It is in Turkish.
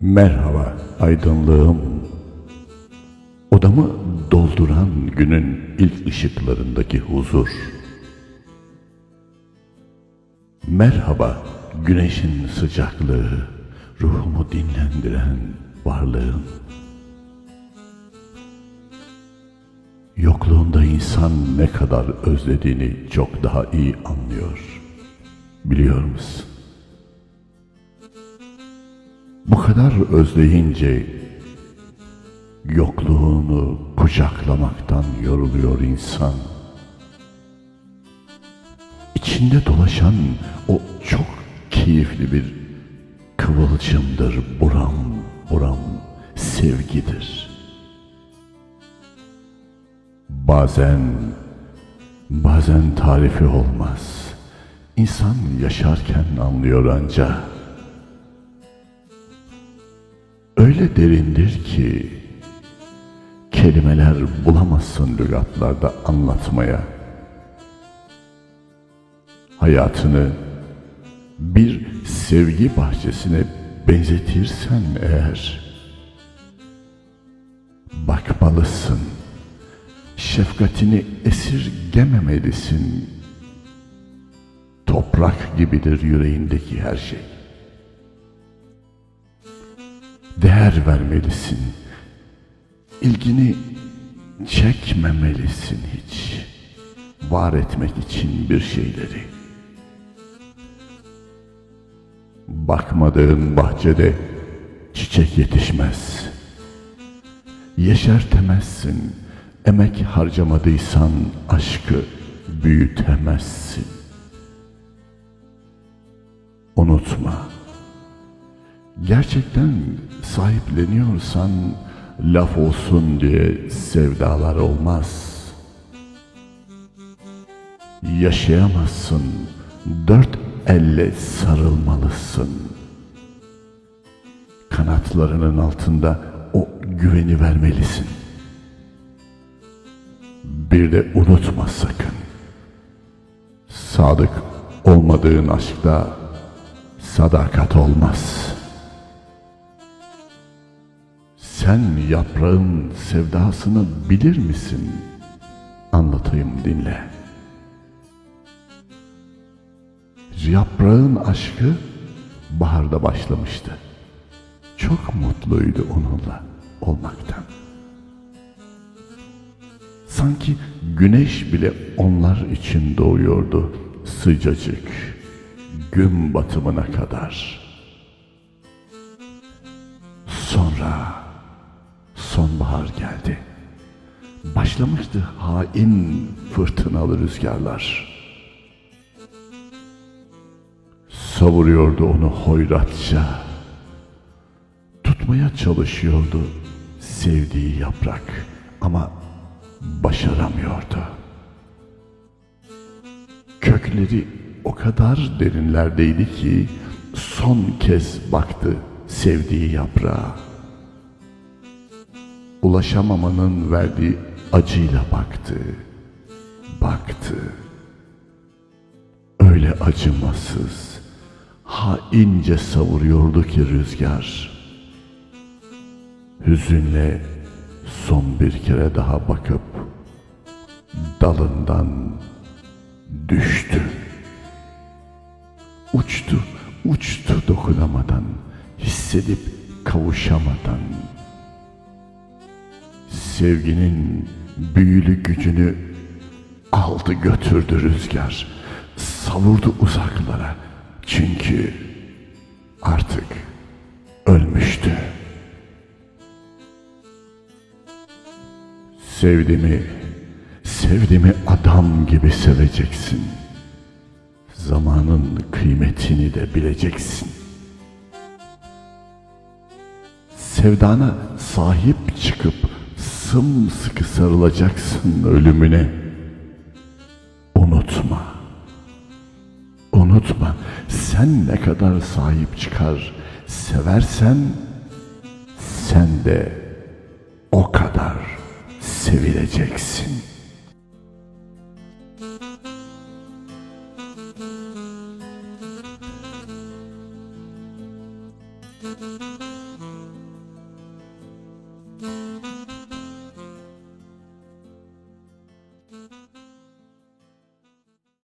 Merhaba aydınlığım. Odamı dolduran günün ilk ışıklarındaki huzur. Merhaba güneşin sıcaklığı, ruhumu dinlendiren varlığın. Yokluğunda insan ne kadar özlediğini çok daha iyi anlıyor. Biliyor musun? Bu kadar özleyince yokluğunu kucaklamaktan yoruluyor insan. İçinde dolaşan o çok keyifli bir kıvılcımdır buram buram sevgidir. Bazen bazen tarifi olmaz. İnsan yaşarken anlıyor ancak. Öyle derindir ki kelimeler bulamazsın lügatlarda anlatmaya. Hayatını bir sevgi bahçesine benzetirsen eğer bakmalısın. Şefkatini esirgememelisin. Toprak gibidir yüreğindeki her şey değer vermelisin. İlgini çekmemelisin hiç. Var etmek için bir şeyleri. Bakmadığın bahçede çiçek yetişmez. Yeşertemezsin. Emek harcamadıysan aşkı büyütemezsin. Unutma. Gerçekten sahipleniyorsan laf olsun diye sevdalar olmaz. Yaşayamazsın, dört elle sarılmalısın. Kanatlarının altında o güveni vermelisin. Bir de unutma sakın. Sadık olmadığın aşkta sadakat olmaz.'' Sen yaprağın sevdasını bilir misin? Anlatayım dinle. Yaprağın aşkı baharda başlamıştı. Çok mutluydu onunla olmaktan. Sanki güneş bile onlar için doğuyordu sıcacık gün batımına kadar. Sonbahar geldi. Başlamıştı hain fırtınalı rüzgarlar. Savuruyordu onu hoyratça. Tutmaya çalışıyordu sevdiği yaprak ama başaramıyordu. Kökleri o kadar derinlerdeydi ki son kez baktı sevdiği yaprağa ulaşamamanın verdiği acıyla baktı. Baktı. Öyle acımasız, haince savuruyordu ki rüzgar. Hüzünle son bir kere daha bakıp dalından düştü. Uçtu, uçtu dokunamadan, hissedip kavuşamadan sevginin büyülü gücünü aldı götürdü rüzgar. Savurdu uzaklara. Çünkü artık ölmüştü. Sevdiğimi, sevdiğimi adam gibi seveceksin. Zamanın kıymetini de bileceksin. Sevdana sahip çıkıp sımsıkı sarılacaksın ölümüne. Unutma. Unutma. Sen ne kadar sahip çıkar seversen sen de o kadar sevileceksin. Müzik